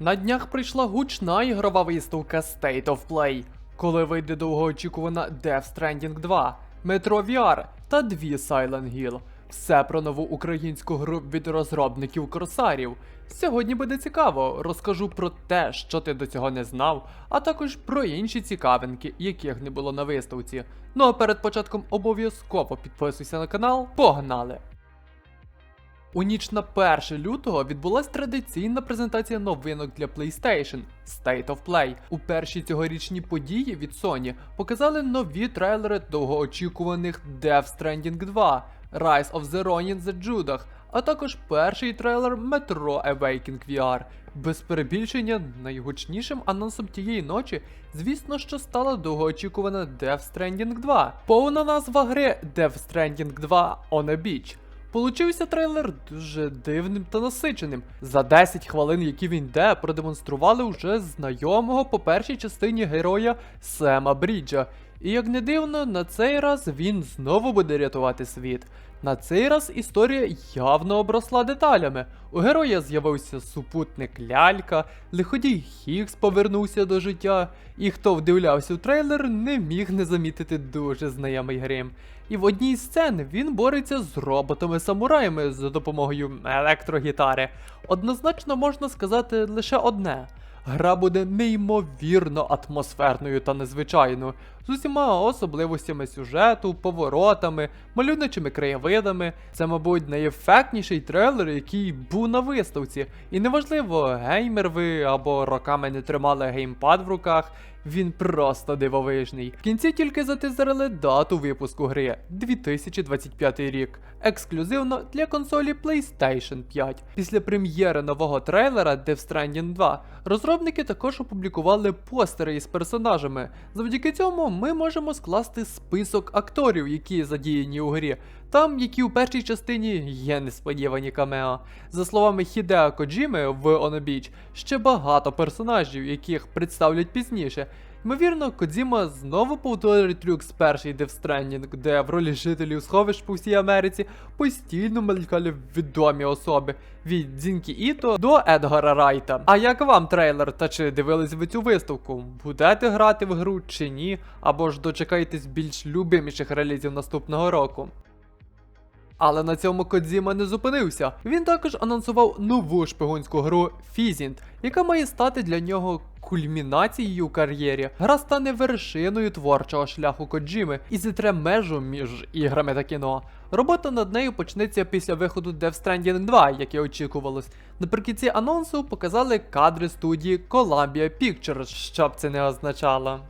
На днях прийшла гучна ігрова виставка State of Play, коли вийде довгоочікувана Death Stranding 2, Metro VR та дві Silent Hill. Все про нову українську гру від розробників Корсарів. Сьогодні буде цікаво, розкажу про те, що ти до цього не знав, а також про інші цікавинки, яких не було на виставці. Ну а перед початком обов'язково підписуйся на канал. Погнали! У ніч на 1 лютого відбулася традиційна презентація новинок для PlayStation State of Play. У першій цьогорічній події від Sony показали нові трейлери довгоочікуваних Death Stranding 2, Rise of the Ronin The Judah, а також перший трейлер Metro Awakening VR. Без перебільшення найгучнішим анонсом тієї ночі, звісно, що стала довгоочікувана Death Stranding 2. Повна назва гри Death Stranding 2 On a Beach. Получився трейлер дуже дивним та насиченим. За 10 хвилин, які він йде, продемонстрували вже знайомого по першій частині героя Сема Бріджа. І як не дивно, на цей раз він знову буде рятувати світ. На цей раз історія явно обросла деталями. У героя з'явився супутник лялька, лиходій Хікс повернувся до життя, і хто вдивлявся в трейлер, не міг не замітити дуже знайомий грим. І в одній з сцен він бореться з роботами-самураями за допомогою електрогітари. Однозначно можна сказати лише одне. Гра буде неймовірно атмосферною та незвичайною, з усіма особливостями сюжету, поворотами, малюночими краєвидами. Це, мабуть, найефектніший трейлер, який був на виставці. І неважливо, геймер ви або роками не тримали геймпад в руках. Він просто дивовижний. В кінці тільки затизерили дату випуску гри 2025 рік, ексклюзивно для консолі PlayStation 5. Після прем'єри нового трейлера Death Stranding 2 розробники також опублікували постери із персонажами. Завдяки цьому ми можемо скласти список акторів, які задіяні у грі. Там, які у першій частині є несподівані камео. За словами Хідеа Коджіми в Онобіч, ще багато персонажів, яких представлять пізніше. Ймовірно, Кодзіма знову повторить трюк з першої Death Stranding, де в ролі жителів сховищ по всій Америці постійно мелькали відомі особи від Дзінкі Іто до Едгара Райта. А як вам трейлер та чи дивились ви цю виставку? Будете грати в гру чи ні? Або ж дочекаєтесь більш любиміших релізів наступного року? Але на цьому Кодзіма не зупинився. Він також анонсував нову шпигунську гру Фізінт, яка має стати для нього кульмінацією у кар'єрі. Гра стане вершиною творчого шляху Коджіми і зітре межу між іграми та кіно. Робота над нею почнеться після виходу Death Stranding 2, як і очікувалось. Наприкінці анонсу показали кадри студії Columbia Pictures, що б це не означало.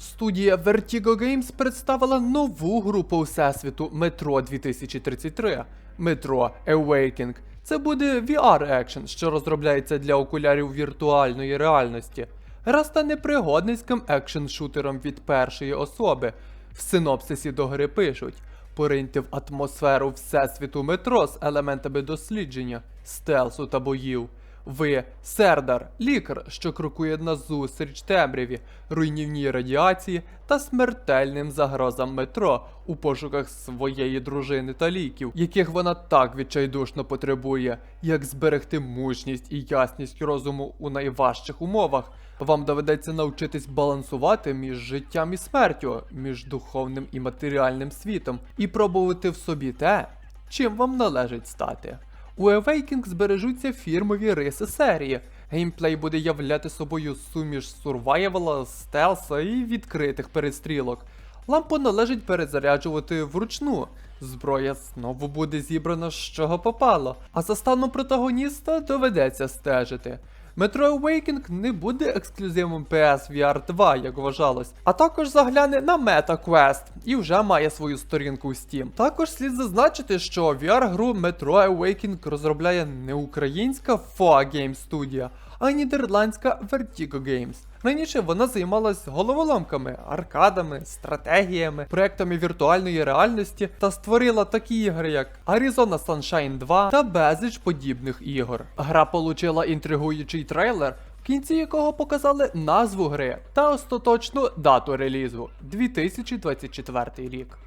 Студія Vertigo Games представила нову гру по всесвіту Metro 2033 Metro Awakening. Це буде VR екшен, що розробляється для окулярів віртуальної реальності. Гра стане пригодницьким екшн-шутером від першої особи. В синопсисі до гри пишуть: пориньте в атмосферу всесвіту метро з елементами дослідження, стелсу та боїв. Ви Сердар, лікар, що крокує назустріч темряві, руйнівній радіації та смертельним загрозам метро у пошуках своєї дружини та ліків, яких вона так відчайдушно потребує, як зберегти мужність і ясність розуму у найважчих умовах. Вам доведеться навчитись балансувати між життям і смертю, між духовним і матеріальним світом, і пробувати в собі те, чим вам належить стати. У Awakening збережуться фірмові риси серії. Геймплей буде являти собою суміш сурвайвела, стелса і відкритих перестрілок. Лампу належить перезаряджувати вручну. Зброя знову буде зібрана з чого попало, а за станом протагоніста доведеться стежити. Metro Awakening не буде ексклюзивом PS VR 2, як вважалось, а також загляне на MetaQuest і вже має свою сторінку у Steam. Також слід зазначити, що VR-гру Metro Awakening розробляє не українська FOA Game Studio, а нідерландська Vertigo Games. Раніше вона займалась головоломками, аркадами, стратегіями, проектами віртуальної реальності та створила такі ігри, як Arizona Sunshine 2 та безліч подібних ігор. Гра получила інтригуючий трейлер, в кінці якого показали назву гри та остаточну дату релізу 2024 рік.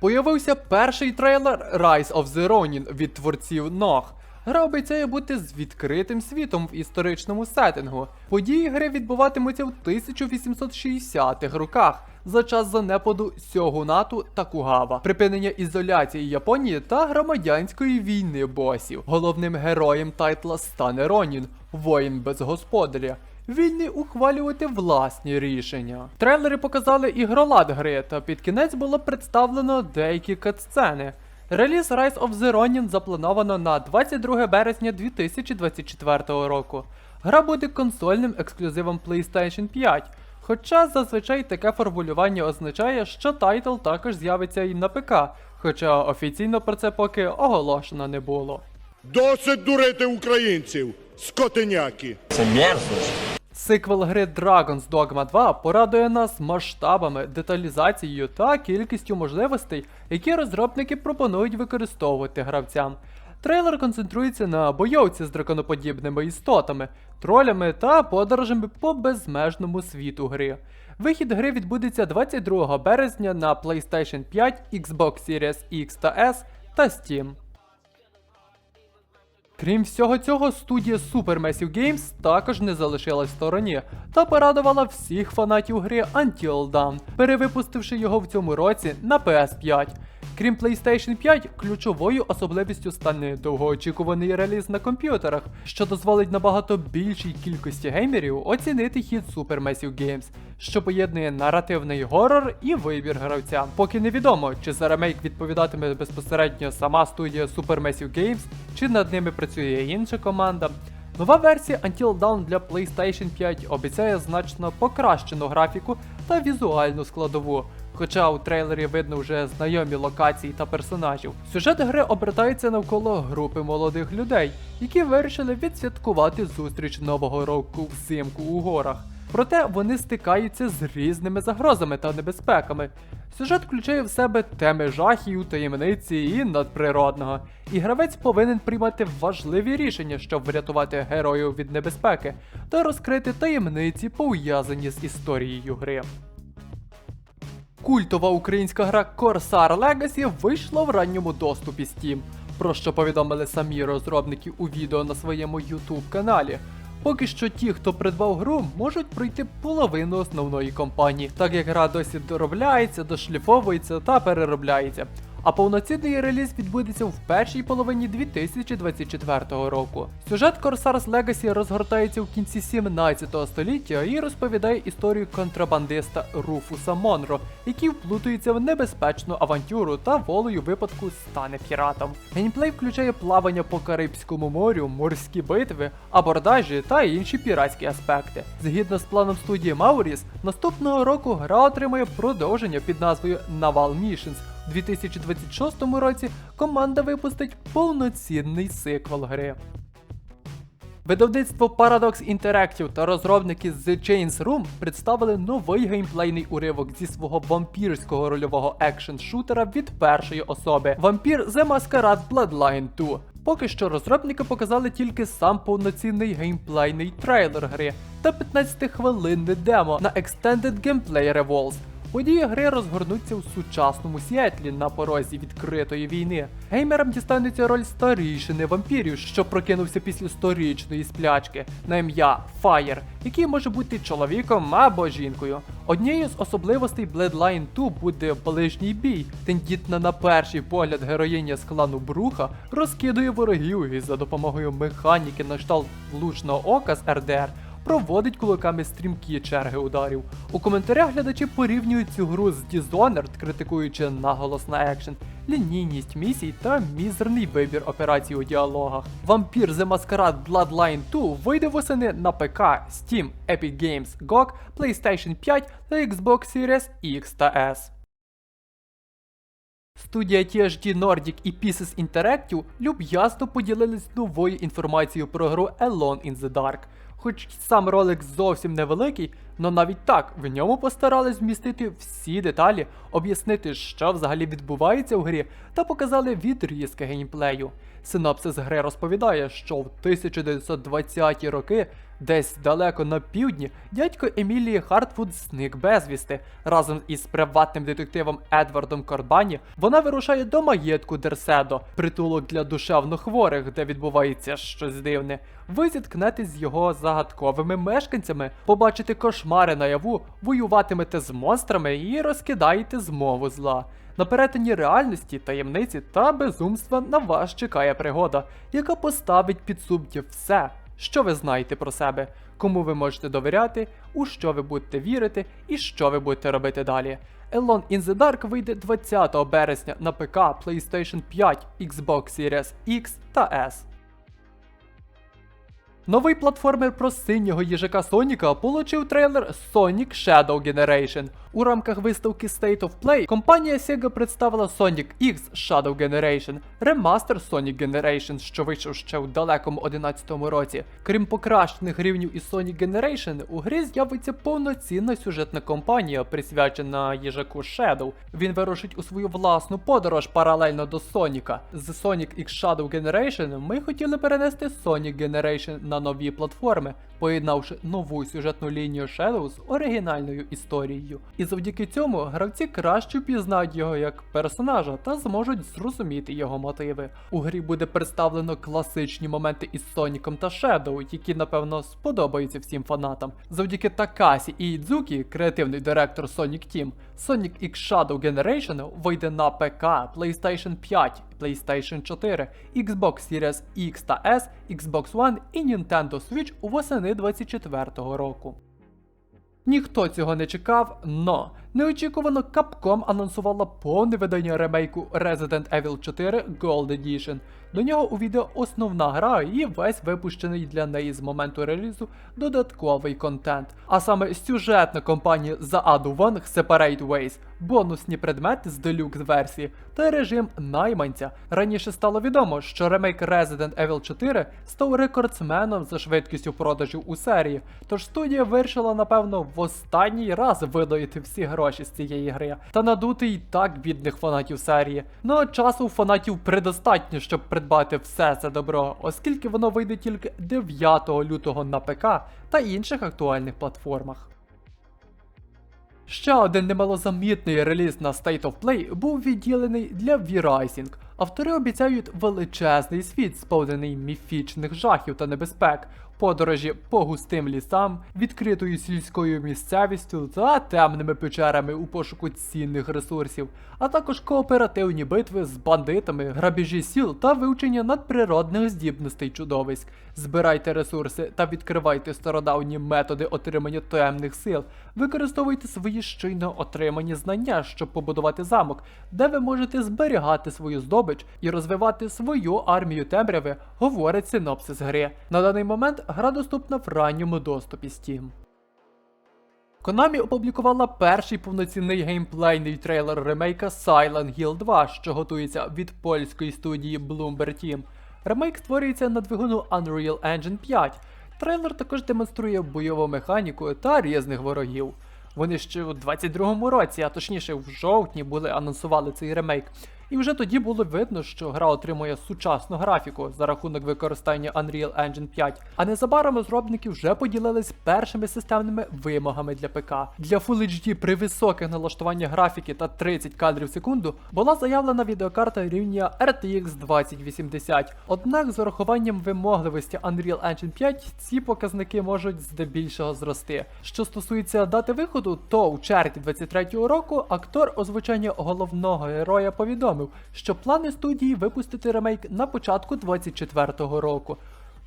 Появився перший трейлер Rise of the Ronin від творців Ног. Гра обіцяє бути з відкритим світом в історичному сеттингу. Події гри відбуватимуться в 1860-х роках за час занепаду Сьогунату та Кугава, припинення ізоляції Японії та громадянської війни босів. Головним героєм тайтла стане Ронін, воїн без господаря. Вільний ухвалювати власні рішення. Трейлери показали ігролад гри, та під кінець було представлено деякі катсцени. Реліз Rise of the Ronin заплановано на 22 березня 2024 року. Гра буде консольним ексклюзивом PlayStation 5, хоча зазвичай таке формулювання означає, що тайтл також з'явиться і на ПК, хоча офіційно про це поки оголошено не було. Досить дурити українців, скотиняки. Це мерзость. Сиквел гри Dragon's Dogma 2 порадує нас масштабами, деталізацією та кількістю можливостей, які розробники пропонують використовувати гравцям. Трейлер концентрується на бойовці з драконоподібними істотами, тролями та подорожами по безмежному світу гри. Вихід гри відбудеться 22 березня на PlayStation 5, Xbox Series X та S та Steam. Крім всього цього, студія Supermassive Games також не залишилась в стороні та порадувала всіх фанатів гри Until Dawn, перевипустивши його в цьому році на PS5. Крім PlayStation 5, ключовою особливістю стане довгоочікуваний реліз на комп'ютерах, що дозволить набагато більшій кількості геймерів оцінити хід Supermassive Games, що поєднує наративний горор і вибір гравця. Поки невідомо, чи за ремейк відповідатиме безпосередньо сама студія Supermassive Games, чи над ними працює інша команда. Нова версія Until Dawn для PlayStation 5 обіцяє значно покращену графіку та візуальну складову. Хоча у трейлері видно вже знайомі локації та персонажів. Сюжет гри обертається навколо групи молодих людей, які вирішили відсвяткувати зустріч нового року взимку у горах. Проте вони стикаються з різними загрозами та небезпеками. Сюжет включає в себе теми жахів, таємниці і надприродного. І гравець повинен приймати важливі рішення, щоб врятувати героїв від небезпеки та розкрити таємниці, пов'язані з історією гри. Культова українська гра Corsair Legacy вийшла в ранньому доступі Steam, про що повідомили самі розробники у відео на своєму YouTube каналі. Поки що ті, хто придбав гру, можуть пройти половину основної кампанії, так як гра досі доробляється, дошліфовується та переробляється. А повноцінний реліз відбудеться в першій половині 2024 року. Сюжет Corsairs Legacy розгортається в кінці 17 століття і розповідає історію контрабандиста Руфуса Монро, який вплутується в небезпечну авантюру та волею випадку стане піратом. Геймплей включає плавання по Карибському морю, морські битви, абордажі та інші піратські аспекти. Згідно з планом студії Maurice, наступного року гра отримає продовження під назвою Naval Missions. У 2026 році команда випустить повноцінний сиквел гри. Видавництво Paradox Interactive та розробники з Chains Room представили новий геймплейний уривок зі свого вампірського рольового екшн-шутера від першої особи Vampire The Masquerade Bloodline 2. Поки що розробники показали тільки сам повноцінний геймплейний трейлер гри та 15-хвилинне демо на Extended Gameplay Revolves. Події гри розгорнуться в сучасному Сіетлі на порозі відкритої війни. Геймерам дістанеться роль старішини вампірів, що прокинувся після сторічної сплячки на ім'я Фаєр, який може бути чоловіком або жінкою. Однією з особливостей Bloodline 2 буде ближній бій. Тендітна на перший погляд героїня з клану Бруха розкидує ворогів і за допомогою механіки на кшталт влучного ока з РДР проводить кулаками стрімкі черги ударів. У коментарях глядачі порівнюють цю гру з Dishonored, критикуючи наголос на екшен, лінійність місій та мізерний вибір операцій у діалогах. Vampire The Masquerade Bloodline 2 вийде восени на ПК, Steam, Epic Games, GOG, PlayStation 5 та Xbox Series X та S. Студія THD Nordic і Pieces Interactive люб'язно поділились новою інформацією про гру Alone in the Dark. Хоч сам ролик зовсім невеликий, но навіть так в ньому постарались вмістити всі деталі, об'яснити, що взагалі відбувається в грі, та показали відрізки геймплею. Синопсис гри розповідає, що в 1920-ті роки, десь далеко на півдні, дядько Емілії Хартвуд зник безвісти. Разом із приватним детективом Едвардом Корбані вона вирушає до маєтку Дерседо, притулок для душевно хворих, де відбувається щось дивне. Ви зіткнетесь з його загадковими мешканцями, побачите кошмари наяву, воюватимете з монстрами і розкидаєте змову зла. На перетині реальності, таємниці та безумства на вас чекає пригода, яка поставить під сумнів все, що ви знаєте про себе, кому ви можете довіряти, у що ви будете вірити і що ви будете робити далі. Elon in the Dark вийде 20 березня на ПК, PlayStation 5, Xbox Series X та S. Новий платформер про синього їжака Соніка получив трейлер Sonic Shadow Generation. У рамках виставки State of Play компанія Sega представила Sonic X Shadow Generation, ремастер Sonic Generation, що вийшов ще у далекому 11-му році. Крім покращених рівнів із Sonic Generation, у грі з'явиться повноцінна сюжетна кампанія, присвячена їжаку Shadow. Він вирушить у свою власну подорож паралельно до Соніка. З Sonic X Shadow Generation ми хотіли перенести Sonic Generation на нові платформи, поєднавши нову сюжетну лінію Shadow з оригінальною історією. І завдяки цьому гравці краще впізнають його як персонажа та зможуть зрозуміти його мотиви. У грі буде представлено класичні моменти із Соніком та Shadow, які напевно сподобаються всім фанатам. Завдяки Такасі і Ідзукі, креативний директор Sonic Team, Sonic X Shadow Generation вийде на ПК, PlayStation 5, PlayStation 4, Xbox Series X та S, Xbox One і Nintendo Switch у восени 2024 року. Ніхто цього не чекав, но неочікувано Capcom анонсувала повне видання ремейку Resident Evil 4 Gold Edition. До нього увійде основна гра і весь випущений для неї з моменту релізу додатковий контент. А саме сюжетна кампанія за Аду Wong Separate Ways, бонусні предмети з делюкс версії та режим найманця. Раніше стало відомо, що ремейк Resident Evil 4 став рекордсменом за швидкістю продажів у серії, тож студія вирішила, напевно, в останній раз видоїти всі гроші з цієї гри та надути й так бідних фанатів серії. Ну а часу фанатів предостатньо, щоб придбати все це добро, оскільки воно вийде тільки 9 лютого на ПК та інших актуальних платформах. Ще один немалозамітний реліз на State of Play був відділений для V-Rising. Автори обіцяють величезний світ, сповнений міфічних жахів та небезпек, подорожі по густим лісам, відкритою сільською місцевістю та темними печерами у пошуку цінних ресурсів, а також кооперативні битви з бандитами, грабіжі сіл та вивчення надприродних здібностей чудовиськ. Збирайте ресурси та відкривайте стародавні методи отримання темних сил. Використовуйте свої щойно отримані знання, щоб побудувати замок, де ви можете зберігати свою здобич і розвивати свою армію темряви, говорить синопсис гри. На даний момент гра доступна в ранньому доступі Steam. Konami опублікувала перший повноцінний геймплейний трейлер ремейка Silent Hill 2, що готується від польської студії Bloomberg Team. Ремейк створюється на двигуну Unreal Engine 5. Трейлер також демонструє бойову механіку та різних ворогів. Вони ще у 22-му році, а точніше в жовтні, були анонсували цей ремейк. І вже тоді було видно, що гра отримує сучасну графіку за рахунок використання Unreal Engine 5. А незабаром розробники вже поділились першими системними вимогами для ПК. Для Full HD при високих налаштуваннях графіки та 30 кадрів в секунду була заявлена відеокарта рівня RTX 2080. Однак з урахуванням вимогливості Unreal Engine 5 ці показники можуть здебільшого зрости. Що стосується дати виходу, то у червні 23-го року актор озвучання головного героя повідомив, що плани студії випустити ремейк на початку 24-го року.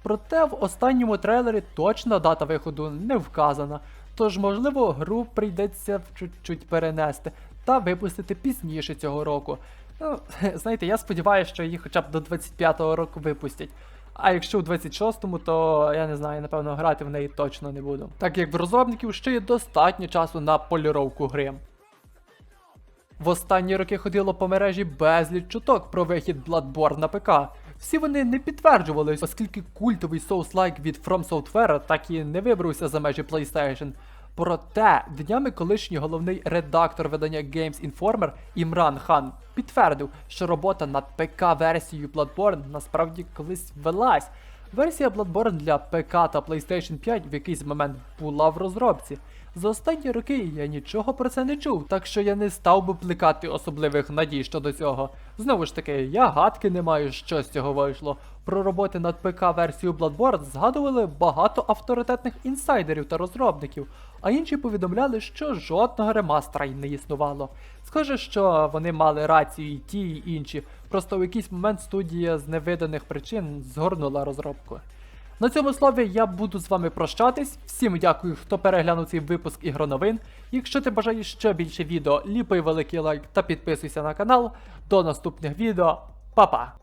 Проте в останньому трейлері точна дата виходу не вказана, тож можливо гру прийдеться чуть-чуть перенести та випустити пізніше цього року. Ну, знаєте, я сподіваюся, що її хоча б до 25-го року випустять. А якщо у 26-му, то я не знаю, напевно, грати в неї точно не буду. Так як в розробників ще є достатньо часу на поліровку гри. В останні роки ходило по мережі безліч чуток про вихід Bloodborne на ПК. Всі вони не підтверджувались, оскільки культовий Souls-like від From Software так і не вибрався за межі PlayStation. Проте днями колишній головний редактор видання Games Informer Імран Хан підтвердив, що робота над ПК-версією Bloodborne насправді колись велась. Версія Bloodborne для ПК та PlayStation 5 в якийсь момент була в розробці. За останні роки я нічого про це не чув, так що я не став би плекати особливих надій щодо цього. Знову ж таки, я гадки не маю, що з цього вийшло. Про роботи над ПК-версією Bloodborne згадували багато авторитетних інсайдерів та розробників, а інші повідомляли, що жодного ремастера й не існувало. Схоже, що вони мали рацію і ті, і інші, просто в якийсь момент студія з невиданих причин згорнула розробку. На цьому слові я буду з вами прощатись. Всім дякую, хто переглянув цей випуск ігроновин. Якщо ти бажаєш ще більше відео, ліпай великий лайк та підписуйся на канал. До наступних відео. Па-па!